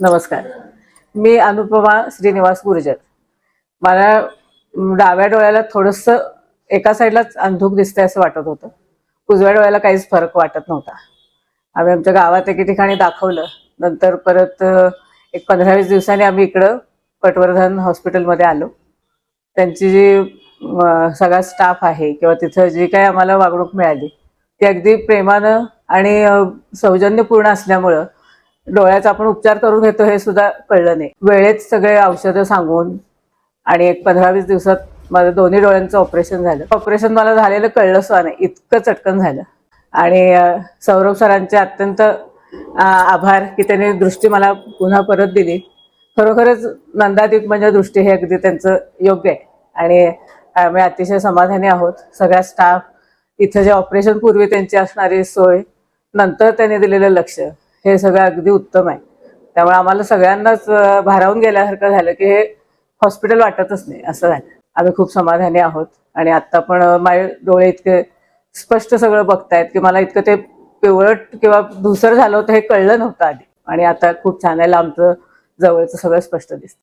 नमस्कार. मी अनुपमा श्रीनिवास गुर्जर. मला डाव्या डोळ्याला थोडस एका साईडलाच अंधूक दिसतंय असं वाटत होतं. उजव्या डोळ्याला काहीच फरक वाटत नव्हता. आम्ही आमच्या गावात एके ठिकाणी दाखवलं. नंतर परत एक पंधरा वीस दिवसांनी आम्ही इकडं पटवर्धन हॉस्पिटलमध्ये आलो. त्यांची जी सगळा स्टाफ आहे किंवा तिथं जी काही आम्हाला वागणूक मिळाली ती अगदी प्रेमानं आणि सौजन्यपूर्ण असल्यामुळं डोळ्याचा आपण उपचार करून घेतो हे सुद्धा कळलं नाही. वेळेत सगळे औषधं सांगून आणि एक पंधरा वीस दिवसात माझं दोन्ही डोळ्यांचं ऑपरेशन झालं. ऑपरेशन मला झालेलं कळलं सुद्धा नाही. इतकं चटकन झालं. आणि सौरभ सरांचे अत्यंत आभार की त्यांनी दृष्टी मला पुन्हा परत दिली. खरोखरच नंदादीप म्हणजे दृष्टी हे अगदी त्यांचं योग्य आहे. आणि आम्ही अतिशय समाधानी आहोत. सगळ्या स्टाफ इथं जे ऑपरेशन पूर्वी त्यांची असणारी सोय नंतर त्यांनी दिलेलं लक्ष. हे सगळं अगदी उत्तम आहे. त्यामुळे आम्हाला सगळ्यांनाच भारावून गेल्यासारखं झालं की हे हॉस्पिटल वाटतच नाही असं झालं. आम्ही खूप समाधानी आहोत आणि आत्ता पण माझे डोळे इतके स्पष्ट सगळं बघतायत की मला इतकं ते पिवळट किंवा धुसर झालं होतं हे कळलं नव्हतं आधी. आणि आता खूप छान आहे लांबचं जवळचं सगळं स्पष्ट दिसतं